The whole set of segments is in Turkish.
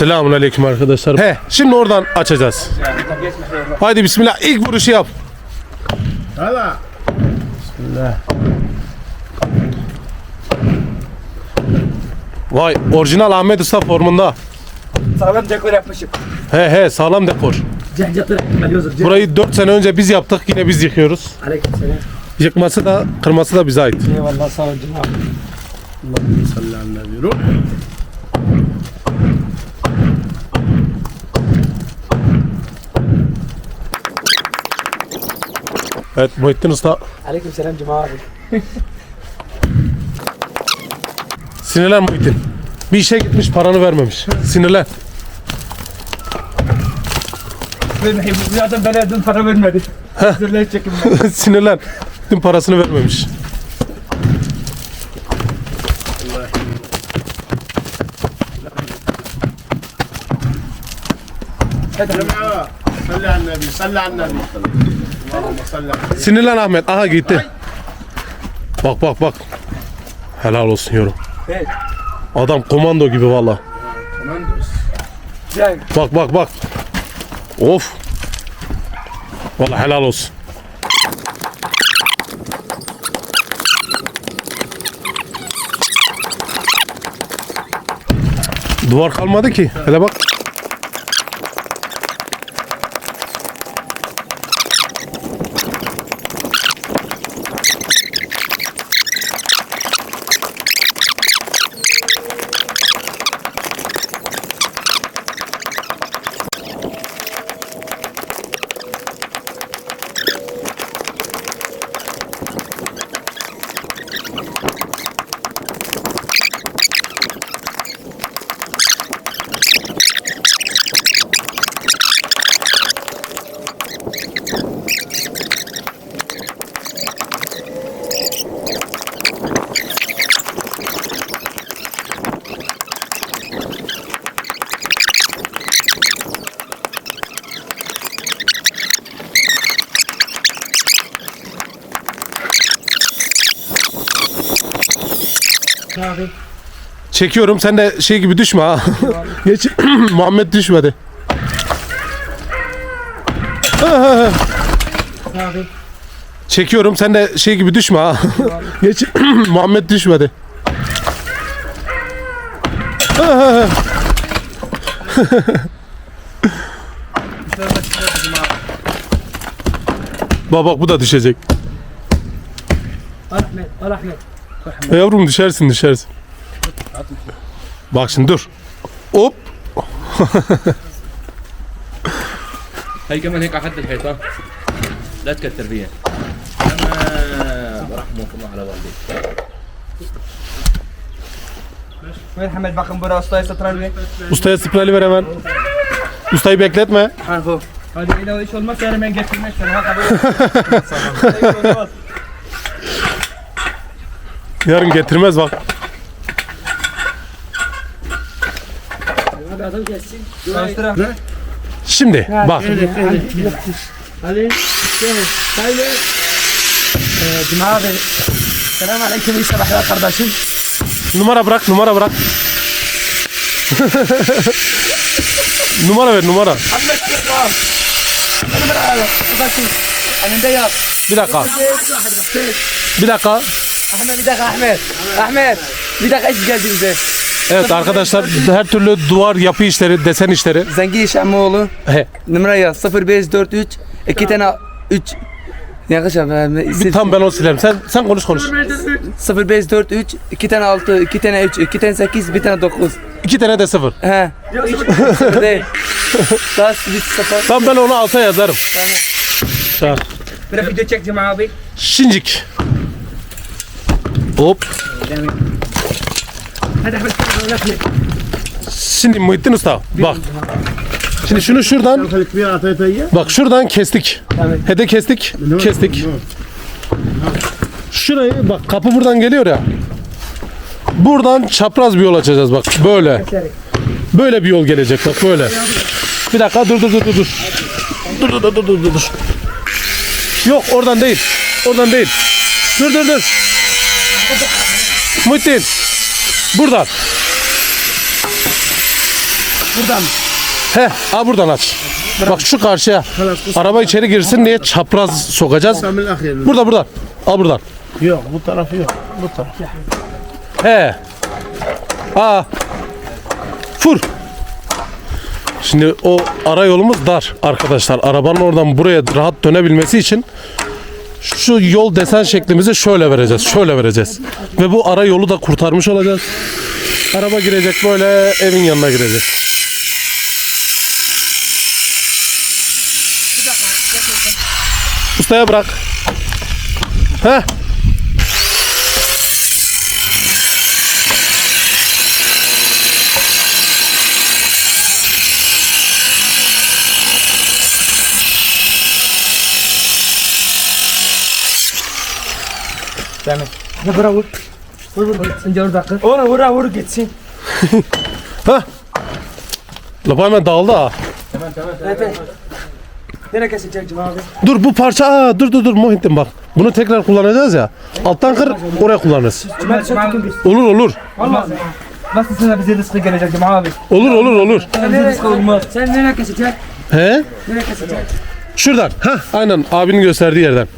Selamun aleyküm arkadaşlar. He, şimdi oradan açacağız. Haydi bismillah. İlk vuruşu yap. Hala. Vay, orijinal Ahmet Usta formunda. Sağlam dekor yapmışım. He he, sağlam dekor. Burayı 4 sene önce biz yaptık, yine biz yıkıyoruz. Aleyküm selam. Yıkması da, kırması da bize ait. Eyvallah sağ ol Cuma abi. Allahümme salli ala Evet, Muhittin Usta Aleyküm selam Cuma abi. sinirlen Muhittin. Bir işe gitmiş, paranı vermemiş. Sinirlen. Ben zaten bana dün para vermedi. Özürler çekim ben. Sinirlen. Tüm parasını vermemiş. Cema'a. Salli ala nebi. Salli ala Sinirlen Ahmet. Aha gitti. Bak bak bak. Helal olsun yorum. Adam komando gibi valla. Bak bak bak. Of. Valla helal olsun. Duvar kalmadı ki. Hele bak. Abi. Çekiyorum. Sen de şey gibi düşme ha. Geç. Muhammed düşmedi. Abi. Çekiyorum. Sen de şey gibi düşme ha. Geç. Muhammed düşmedi. Bak bak bu da düşecek. Ahmet. Ahmet. Yavrum düşersin düşersin. Bak şimdi dur. Hop. هي كمان هيك على حد الحيطان لا تكتر فيها تمام رحمة الله على والديك Ver Ahmet bakın buraya ustaya satran ver. Ustaya spraylı ver hemen. Ustayı bekletme. Hanfo. Hadi öyle o iş olmaz yani ben getirmez seni. Ha kabul. Yarın getirmez bak. Abi adam gelsin. Çalıştıra. Şimdi bak. Hadi. Gel. Haydi. Ee, Cuma abi. Selam aleyküm iyi sabahlar kardeşim. Numara bırak numara bırak. numara ver numara. Bir dakika. Bir dakika. Ahmet bir dakika Ahmet. Ahmet. Bir dakika iş geldi bize. Evet arkadaşlar her türlü duvar yapı işleri, desen işleri. Zengi Şamoğlu. He, Numara yaz 0543 iki tane 3 Yanlış abi. bir tam ben onu silerim. Sen sen konuş konuş. 0543 iki tane 6 iki tane 3 iki tane 8 bir tane 9. İki tane de sıfır. He. Değil. Daha bir sıfır. Tam ben onu alta yazarım. Tamam. Bir video çekeceğim abi. Şincik. Hop. Hadi Ahmet sen. Şimdi Muhittin Usta bak. Şimdi şunu şuradan bak şuradan kestik. Hede kestik. Kestik. Şurayı bak kapı buradan geliyor ya. Buradan çapraz bir yol açacağız bak böyle. Böyle bir yol gelecek bak böyle. Bir dakika dur dur dur dur dur. Dur dur dur dur dur. Yok oradan değil. Oradan değil. Dur dur dur. Muhittin. Buradan. Buradan. He, a buradan aç. Bak şu karşıya. Araba içeri girsin diye çapraz sokacağız. Burada buradan. Al buradan. Yok bu tarafı yok. Bu taraf. He. Aa. Fur. Şimdi o ara yolumuz dar arkadaşlar. Arabanın oradan buraya rahat dönebilmesi için şu yol desen şeklimizi şöyle vereceğiz. Şöyle vereceğiz. Ve bu ara yolu da kurtarmış olacağız. Araba girecek böyle evin yanına girecek. Ustaya bırak. Heh. Tamam. Ne bırak vur. Vur vur gitsin George dakika. Onu vur vur gitsin. Heh. Lapa hemen dağıldı ha. Evet. Nereye kesecek abi? Dur bu parça aa dur dur dur Muhittin bak. Bunu tekrar kullanacağız ya. Alttan kır oraya kullanırız. Olur olur. Olmaz. Nasıl sana bize rızkı gelecek Cuma abi? Olur olur olur. Sen nereye. Sen nereye kesecek? He? Nereye kesecek? Şuradan. Ha aynen abinin gösterdiği yerden.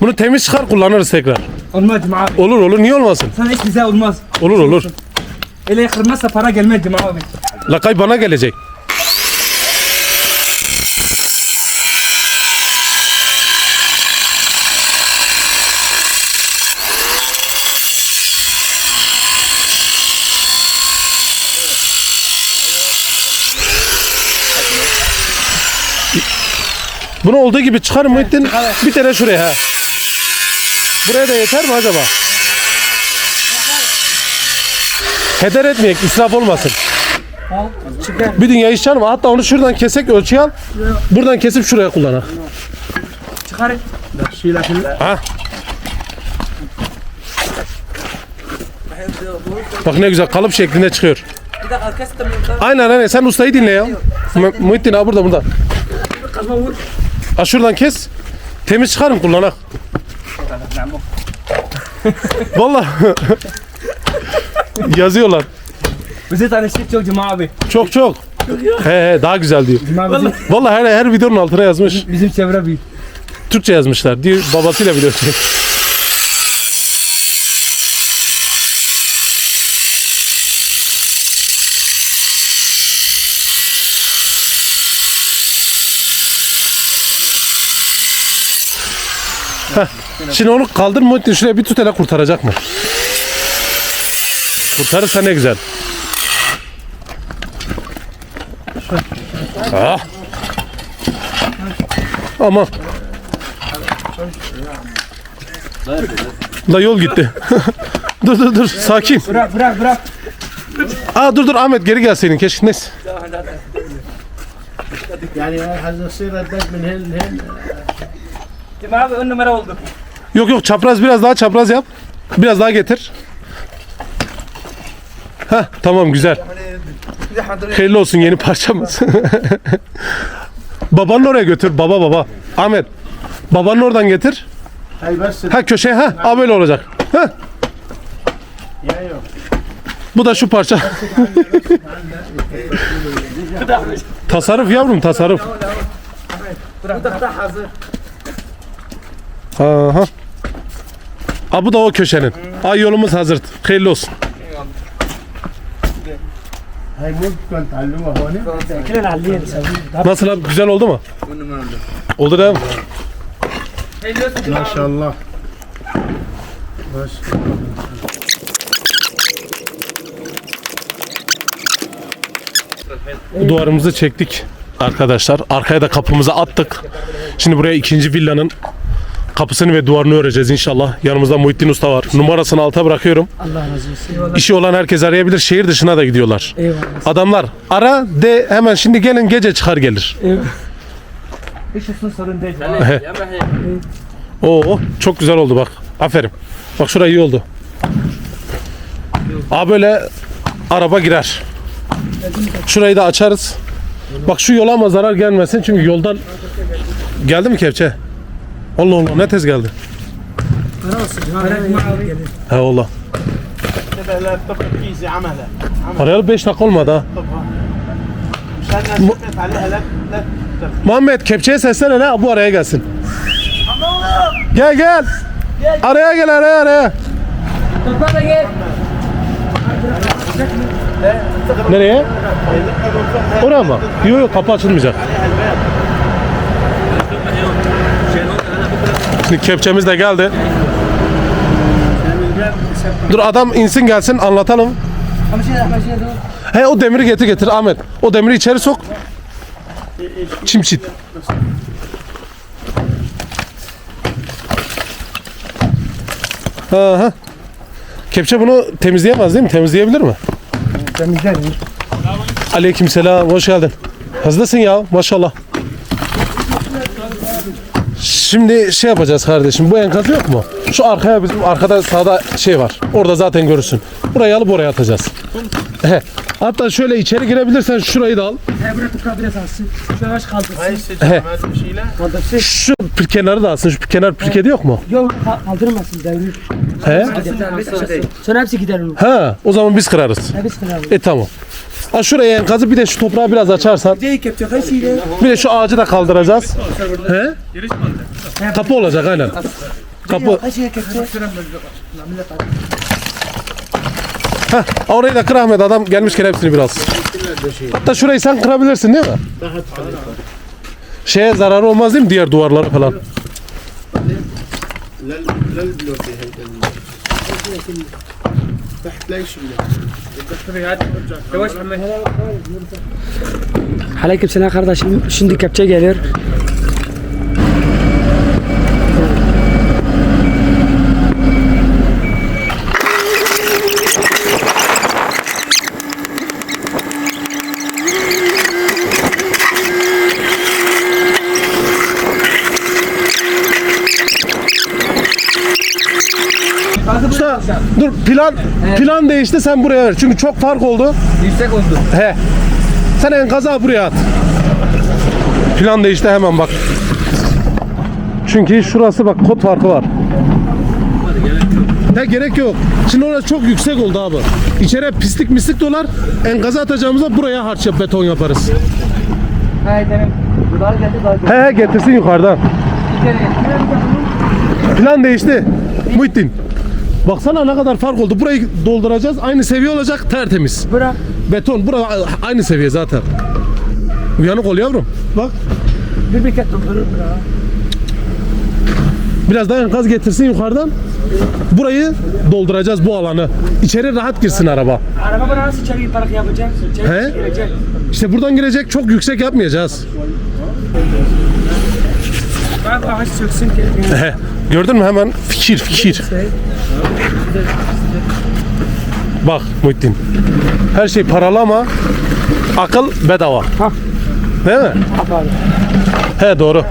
Bunu temiz çıkar kullanırız tekrar. Olmaz Cuma abi. Olur olur niye olmasın? Sana hiç bize olmaz. Olur olur. Ele kırmazsa para gelmez Cuma abi. Lakay bana gelecek. Bunu olduğu gibi çıkar Muhittin. Bir tane şuraya. Buraya da yeter mi acaba? Heder etmeyek, israf olmasın. Bir dünya iş canım. Hatta onu şuradan kesek ölçüye al. Buradan kesip şuraya kullanak. Çıkar. Ha? Bak ne güzel kalıp şeklinde çıkıyor. Aynen aynen sen ustayı dinle ya. Muhittin abi burada burada. Ha şuradan kes. Temiz çıkarım kullanak. Vallahi yazıyorlar. Bizi tanıştık çok Cuma abi. Çok çok. He he daha güzel diyor. Cuma bizim, Vallahi her her videonun altına yazmış. bizim çevre büyük. Türkçe yazmışlar. Diyor babasıyla biliyor. Heh, Şimdi onu kaldır Muhittin şuraya bir tut hele kurtaracak mı? Kurtarırsa ne güzel. Ah. Aman. Da yol gitti. dur dur dur sakin. Bırak bırak bırak. Aa dur dur Ahmet geri gel senin keşke neyse. يعني هذا يصير الدج من هنا لهنا Cuma abi ön numara oldu. Yok yok çapraz biraz daha çapraz yap. Biraz daha getir. Heh, tamam güzel. Hayırlı olsun yeni parçamız. Babanın oraya götür. Baba baba. Ahmet. Babanın oradan getir. Ha köşeye ha. Aa böyle olacak. Ha. Bu da şu parça. tasarruf yavrum tasarruf. Aha. Ha bu da o köşenin. Ay yolumuz hazır. Hayırlı olsun. Nasıl abi güzel oldu mu? Oldu değil mi? Maşallah. Bu Duvarımızı çektik arkadaşlar. Arkaya da kapımızı attık. Şimdi buraya ikinci villanın kapısını ve duvarını öreceğiz inşallah. Yanımızda Muhittin Usta var. Numarasını alta bırakıyorum. Allah razı olsun. Eyvallah. İşi olan herkes arayabilir. Şehir dışına da gidiyorlar. Eyvallah. Adamlar ara de hemen şimdi gelin gece çıkar gelir. Eyvallah. İş olsun sorun değil. Oo çok güzel oldu bak. Aferin. Bak şuraya iyi oldu. Aa böyle araba girer. Şurayı da açarız. Bak şu yola ama zarar gelmesin çünkü yoldan geldi mi kepçe? Allah Allah ne tez geldi. He valla. Arayalım 5 dakika olmadı ha. Muhammed kepçeye seslene ne bu araya gelsin. Gel gel. Araya gel araya araya. Nereye? Oraya mı? Yok yok kapı açılmayacak. kepçemiz de geldi. Dur adam insin gelsin anlatalım. He o demiri getir getir Ahmet. O demiri içeri sok. Çimçit. Aha. Kepçe bunu temizleyemez değil mi? Temizleyebilir mi? Temizlerim. Aleykümselam, hoş geldin. Hızlısın ya, maşallah. Şimdi şey yapacağız kardeşim. Bu enkaz yok mu? Şu arkaya bizim arkada sağda şey var. Orada zaten görürsün. Burayı alıp oraya atacağız. He. Hatta şöyle içeri girebilirsen şurayı da al. Tebrik tutabilir sansın. Şu ağaç kaldırsın. Hayır işte cömert Şu pir kenarı da alsın. Şu pir kenar pirkedi yok mu? Yok kaldırmasın devir. He? Sonra hepsi gider. Ha, o zaman biz kırarız. Ha, biz kırarız. E tamam. Ha şuraya enkazı bir de şu toprağı biraz açarsan. Bir de şu ağacı da kaldıracağız. He? Kapı olacak aynen. Kapı. Heh, orayı da kır Ahmet adam gelmişken hepsini biraz. Hatta şurayı sen kırabilirsin değil mi? Şeye zararı olmaz değil mi diğer duvarlara falan? لا لا البلوكي هي تحت لا يشيلها Aleyküm selam kardeşim. Şimdi kepçe gelir. Plan plan değişti sen buraya ver. Çünkü çok fark oldu. Yüksek oldu. He. Sen enkazı al buraya at. Plan değişti hemen bak. Çünkü şurası bak kod farkı var. He gerek yok. Şimdi orası çok yüksek oldu abi. İçeri pislik mislik dolar. Enkazı atacağımızda buraya harç yap, beton yaparız. He he getirsin yukarıdan. Plan değişti. Muhittin. Baksana ne kadar fark oldu. Burayı dolduracağız. Aynı seviye olacak. Tertemiz. Bura. Beton. Bura aynı seviye zaten. Uyanık ol yavrum. Bak. Bir kez doldurur bura. Biraz daha enkaz getirsin yukarıdan. Burayı dolduracağız bu alanı. İçeri rahat girsin araba. Araba bana nasıl içeri park yapacak? İçeri He? girecek. İşte buradan girecek çok yüksek yapmayacağız. Bak ağaç söksün. Gördün mü hemen fikir fikir. Bak Muhittin. Her şey paralı ama akıl bedava. Ha. Değil mi? Kapalı. He doğru.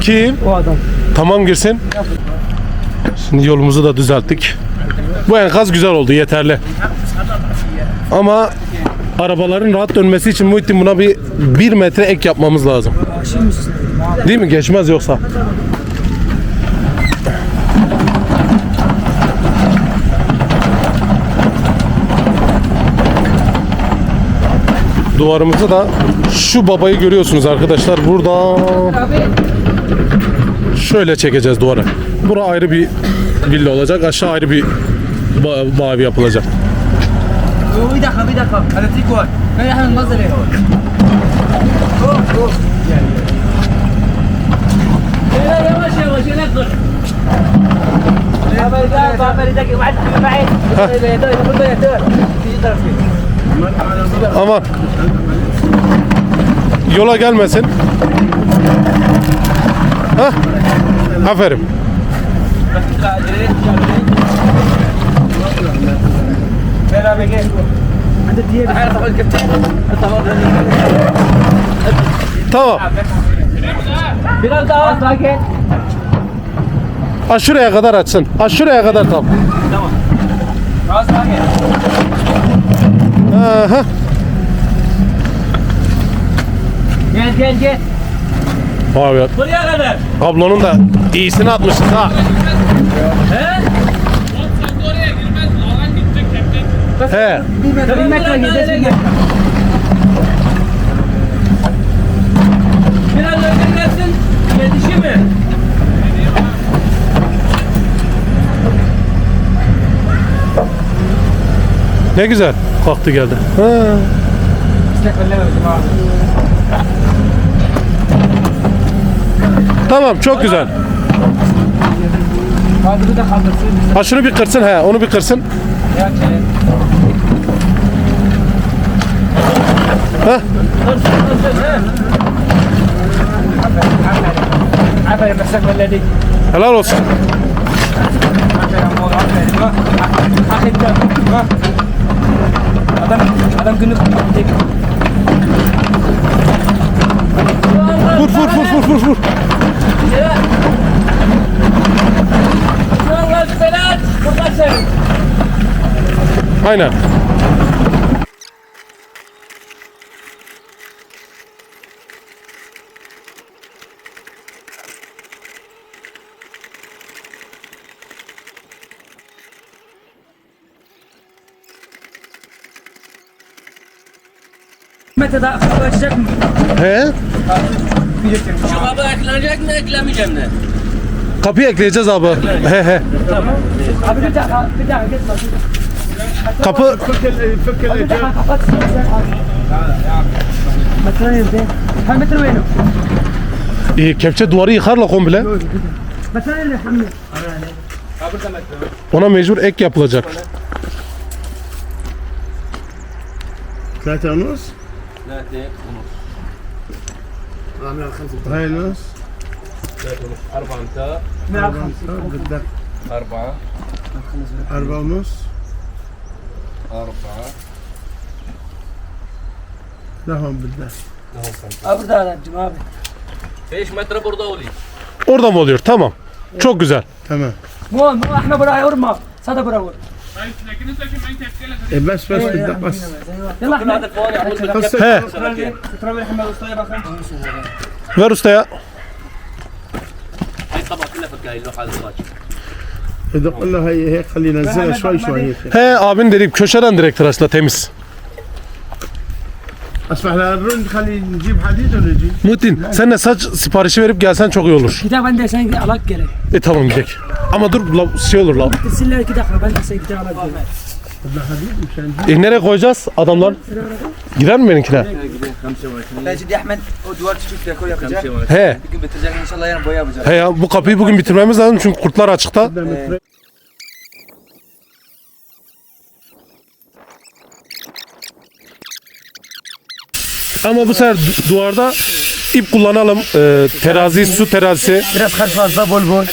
Kim? O adam. Tamam girsin. Şimdi yolumuzu da düzelttik. Bu enkaz güzel oldu yeterli. Ama arabaların rahat dönmesi için Muhittin buna bir bir metre ek yapmamız lazım. Değil mi? Geçmez yoksa. Duvarımızda da şu babayı görüyorsunuz arkadaşlar. Burada şöyle çekeceğiz duvarı. Bura ayrı bir villa olacak. Aşağı ayrı bir ba- mavi yapılacak. Bir dakika bir dakika. Elektrik var. Ben hemen mazere. Yavaş yavaş dur. Aman. Yola gelmesin. Hah. Aferin. Hadi diye bir Tamam. Tamam. Biraz daha sakin. Ha şuraya kadar açsın. Ha şuraya kadar tam. Az daha gel. Aha. Gel gel gel. Abi Buraya kadar. kablonun da iyisini atmışız ha. He? He. Bir metre gidecek. Biraz önce gelsin. Yetişi mi? Ne güzel. Kalktı geldi. Ha. Tamam çok güzel. Kadını da kaldırsın. Ha şunu bir kırsın he onu bir kırsın. Ya çeyrek. Ha. Kırsın kırsın he. Aferin aferin. Aferin meslek belledik. Helal olsun. Adam, adam günlük tek. Vur vur vur vur vur vur. Allah belat. Burada sen. Aynen. Mete daha kapı açacak mı? He? Şu kapı eklenecek mi eklemeyeceğim mi? Kapıyı ekleyeceğiz abi. He he. Abi bir dakika, bir dakika. Kapı فك ال- فك Bir الإجابة. dakika kapat. Metre nerede? Ha metre benim. e, kepçe duvarı yıkar la komple. Metre nerede? Hamdi. Ona mecbur ek yapılacak. ثلاثة ونص لا دقيقة ونص هاي نص ثلاثة ونص أربعة أمتار بدك أربعة أربعة ونص أربعة لا هون بدك Abi burada adamcım abi. ايش متر بردولي Orada mı oluyor? Tamam. Çok güzel. تمام مو مو احنا براي ورما صدق براي إيه بس بس بدك بس يلا هذا احنا الفواني أقول لك قصة He. ترى احنا وسطايا Ver ustaya. هاي الطبقة كلها فكها هاي اللوحة هذا الصاج بدي أقول له هي هيك خليه ينزلها شوي شوي هيك He abin dedik köşeden direkt tıraşla temiz. أسمح للرند خليه نجيب حديد ولا نجيب Muhittin sen de saç siparişi verip gelsen çok iyi olur. كتاب عندي سنة على gerek. E tamam gidelim. Ama dur la, şey olur la. ترسل كده ben de sen kitap alak gerek. بدنا حديد مشان E nereye koyacağız adamlar? Girer mi benimkine? Mecidi Ahmet o duvar küçük dekor yapacak. He. Bir gün bitirecek inşallah yarın boya yapacak. He ya bu kapıyı bugün bitirmemiz lazım çünkü kurtlar açıkta. Ama bu sefer du- duvarda ip kullanalım. Ee, terazi, su terazisi. Biraz kar fazla bol bol.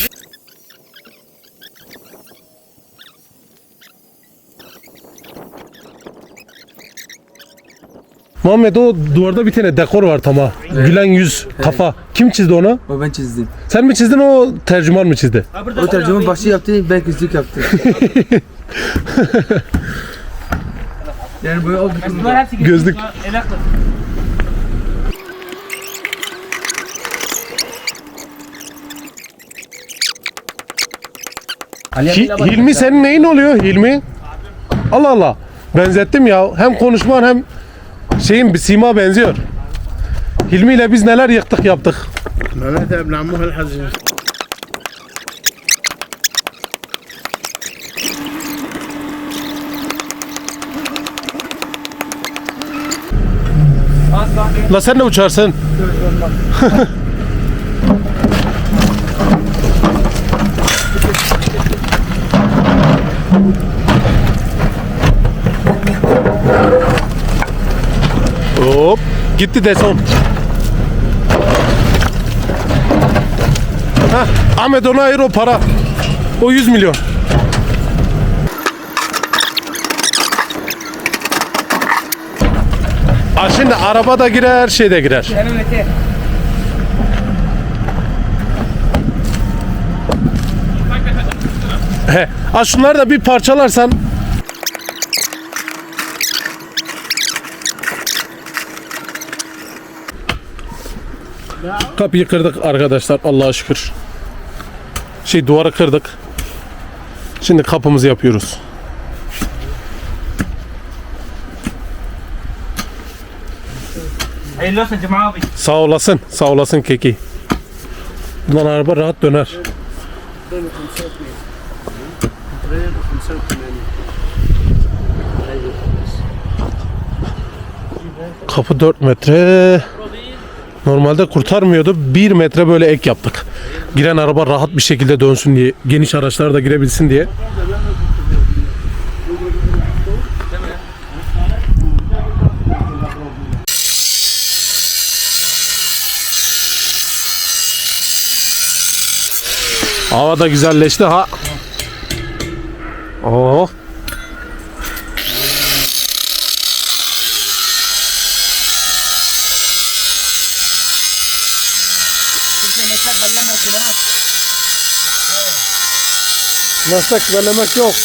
Muhammed o duvarda bir tane dekor var tamam. Gülen yüz, kafa. Kim çizdi onu? O ben çizdim. Sen mi çizdin o tercüman mı çizdi? O tercüme başı yaptı, ben küçük yaptı. yani boya oldu. Gözlük. Hi- Hilmi senin neyin oluyor Hilmi? Allah Allah. Benzettim ya. Hem konuşman hem şeyin bir sima benziyor. Hilmi ile biz neler yıktık yaptık. Mehmet Ebn Ammuhel Hazin. La sen ne uçarsın? Gitti deson. Heh, Ahmet ona ayır o para. O 100 milyon. Ha şimdi araba da girer, şey de girer. Mete. He. Ha şunları da bir parçalarsan. Kapıyı kırdık arkadaşlar Allah'a şükür. Şey duvarı kırdık. Şimdi kapımızı yapıyoruz. Hayırlı olsun Cuma abi. Sağ olasın. Sağ olasın Keki. Bundan araba rahat döner. Kapı 4 metre. Normalde kurtarmıyordu. 1 metre böyle ek yaptık. Giren araba rahat bir şekilde dönsün diye. Geniş araçlar da girebilsin diye. Hava da güzelleşti ha. Oh. Meslek bellemek yok.